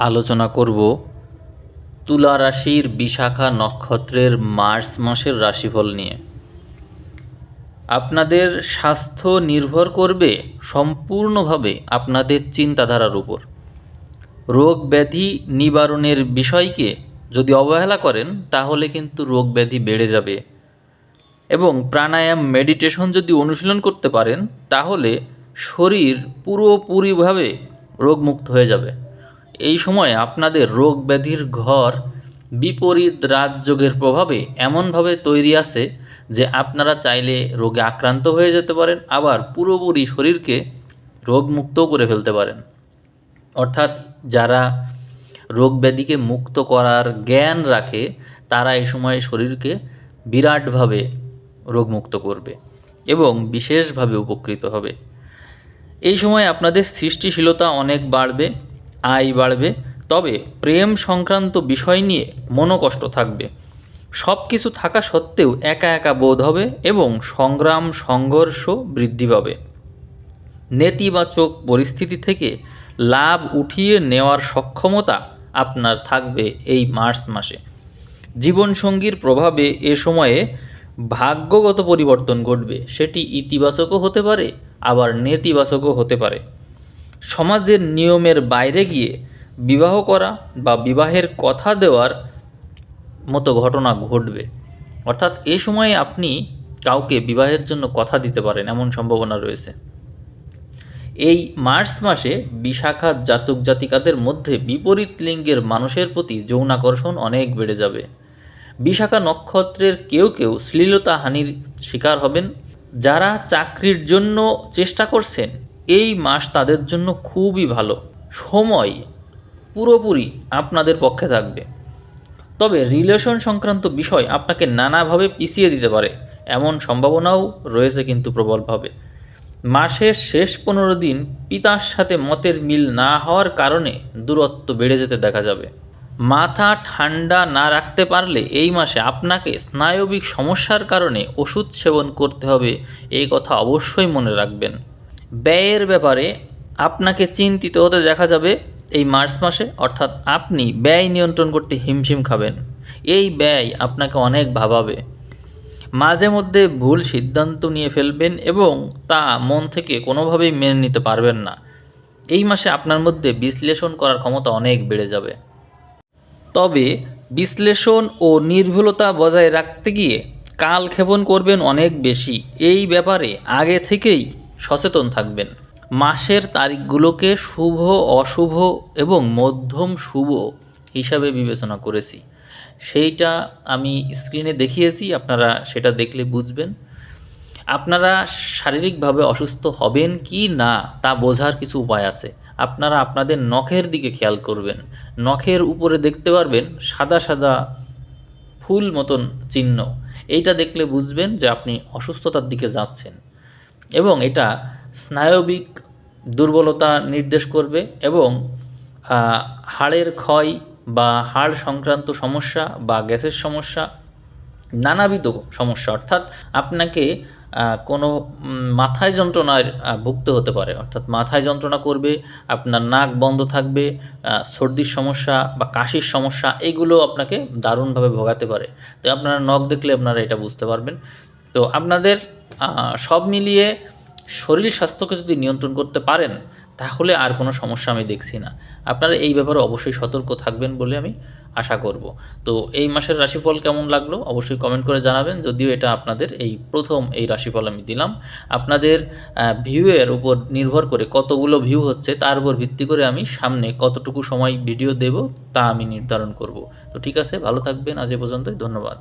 আলোচনা করব তুলা রাশির বিশাখা নক্ষত্রের মার্চ মাসের রাশিফল নিয়ে। আপনাদের স্বাস্থ্য নির্ভর করবে সম্পূর্ণভাবে আপনাদের চিন্তাধারার উপর। রোগ ব্যাধি নিবারণের বিষয়কে যদি অবহেলা করেন, তাহলে কিন্তু রোগ ব্যাধি বেড়ে যাবে। এবং প্রাণায়াম, মেডিটেশন যদি অনুশীলন করতে পারেন, তাহলে শরীর পুরোপুরিভাবে রোগমুক্ত হয়ে যাবে। এই সময় আপনাদের রোগ ব্যাধির ঘর বিপরীত রাজযোগের প্রভাবে এমনভাবে তৈরি আছে যে আপনারা চাইলে রোগে আক্রান্ত হয়ে যেতে পারেন, আবার পুরোপুরি শরীরকে রোগমুক্তও করে ফেলতে পারেন। অর্থাৎ যারা রোগ ব্যাধিকে মুক্ত করার জ্ঞান রাখে, তারা এই সময় শরীরকে বিরাটভাবে রোগমুক্ত করবে এবং বিশেষভাবে উপকৃত হবে। এই সময় আপনাদের সৃষ্টিশীলতা অনেক বাড়বে। আয় বাড়বে, তবে প্রেম সংক্রান্ত বিষয় নিয়ে মনোকষ্ট থাকবে। সব কিছু থাকা সত্ত্বেও একা একা বোধ হবে এবং সংগ্রাম, সংঘর্ষ বৃদ্ধি পাবে। নেতিবাচক পরিস্থিতি থেকে লাভ উঠিয়ে নেওয়ার সক্ষমতা আপনার থাকবে এই মার্চ মাসে। জীবনসঙ্গীর প্রভাবে এ সময়ে ভাগ্যগত পরিবর্তন ঘটবে, সেটি ইতিবাচকও হতে পারে, আবার নেতিবাচকও হতে পারে। সমাজের নিয়মের বাইরে গিয়ে বিবাহ করা বা বিবাহের কথা দেওয়ার মতো ঘটনা ঘটবে। অর্থাৎ এ সময়ে আপনি কাউকে বিবাহের জন্য কথা দিতে পারেন এমন সম্ভাবনা রয়েছে। এই মার্চ মাসে বিশাখা জাতক জাতিকাদের মধ্যে বিপরীত লিঙ্গের মানুষের প্রতি যৌনাকর্ষণ অনেক বেড়ে যাবে। বিশাখা নক্ষত্রের কেউ কেউ শ্লীলতা হানির শিকার হবেন। যারা চাকরির জন্য চেষ্টা করছেন এই মাস তাদের জন্য খুবই ভালো। সময় পুরোপুরি আপনাদের পক্ষে থাকবে। তবে রিলেশন সংক্রান্ত বিষয় আপনাকে নানাভাবে পিছিয়ে দিতে পারে। এমন সম্ভাবনাও রয়েছে কিন্তু প্রবলভাবে। মাসের শেষ পনেরো দিন পিতার সাথে মতের মিল না হওয়ার কারণে দূরত্ব বেড়ে যেতে দেখা যাবে। মাথা ঠান্ডা না রাখতে পারলে এই মাসে আপনাকে স্নায়বিক সমস্যার কারণে ওষুধ সেবন করতে হবে এই কথা অবশ্যই মনে রাখবেন। ব্যয়ের ব্যাপারে আপনাকে চিন্তিত হতে দেখা যাবে এই মার্চ মাসে, অর্থাৎ আপনি ব্যয় নিয়ন্ত্রণ করতে হিমশিম খাবেন। এই ব্যয় আপনাকে অনেক ভাবাবে। মাঝে মধ্যে ভুল সিদ্ধান্ত নিয়ে ফেলবেন এবং তা মন থেকে কোনোভাবেই মেনে নিতে পারবেন না। এই মাসে আপনার মধ্যে বিশ্লেষণ করার ক্ষমতা অনেক বেড়ে যাবে। তবে বিশ্লেষণ ও নির্ভুলতা বজায় রাখতে গিয়ে কাল ক্ষেপণ করবেন অনেক বেশি। এই ব্যাপারে আগে থেকেই সচেতন থাকবেন। মাসের তারিখগুলোকে শুভ, অশুভ এবং মধ্যম শুভ হিসাবে বিবেচনা করেছি। সেইটা আমি স্ক্রিনে দেখিয়েছি, আপনারা সেটা দেখলে বুঝবেন। আপনারা শারীরিকভাবে অসুস্থ হবেন কি না, তা বোঝার কিছু উপায় আছে। আপনারা আপনাদের নখের দিকে খেয়াল করবেন। নখের উপরে দেখতে পারবেন সাদা সাদা ফুল মতন চিহ্ন। এইটা দেখলে বুঝবেন যে আপনি অসুস্থতার দিকে যাচ্ছেন। এবং এটা স্নায়বিক দুর্বলতা নির্দেশ করবে এবং হাড়ের ক্ষয় বা হাড় সংক্রান্ত সমস্যা বা গ্যাসের সমস্যা, নানাবিধ সমস্যা, অর্থাৎ আপনাকে কোনো মাথায় যন্ত্রণায় ভুগতে হতে পারে। অর্থাৎ মাথায় যন্ত্রণা করবে, আপনার নাক বন্ধ থাকবে সর্দির সমস্যা বা কাশির সমস্যা, এগুলো আপনাকে দারুণভাবে ভোগাতে পারে। তো আপনারা নখ দেখলে আপনারা এটা বুঝতে পারবেন। তো আপনাদের সব মিলিয়ে শরীর স্বাস্থ্যকে যদি নিয়ন্ত্রণ করতে পারেন, তাহলে আর কোনো সমস্যা আমি দেখছি না। আপনারা এই ব্যাপারে অবশ্যই সতর্ক থাকবেন বলে আমি আশা করব। তো এই মাসের রাশিফল কেমন লাগল? অবশ্যই কমেন্ট করে জানাবেন। যদিও এটা আপনাদের এই প্রথম এই রাশিফল আমি দিলাম। আপনাদের ভিউয়ের উপর নির্ভর করে কতগুলো ভিউ হচ্ছে, তার উপর ভিত্তি করে আমি সামনে কতটুকু সময় ভিডিও দেব, তা আমি নির্ধারণ করব। তো ঠিক আছে, ভালো থাকবেন। আজ এ পর্যন্তই। ধন্যবাদ।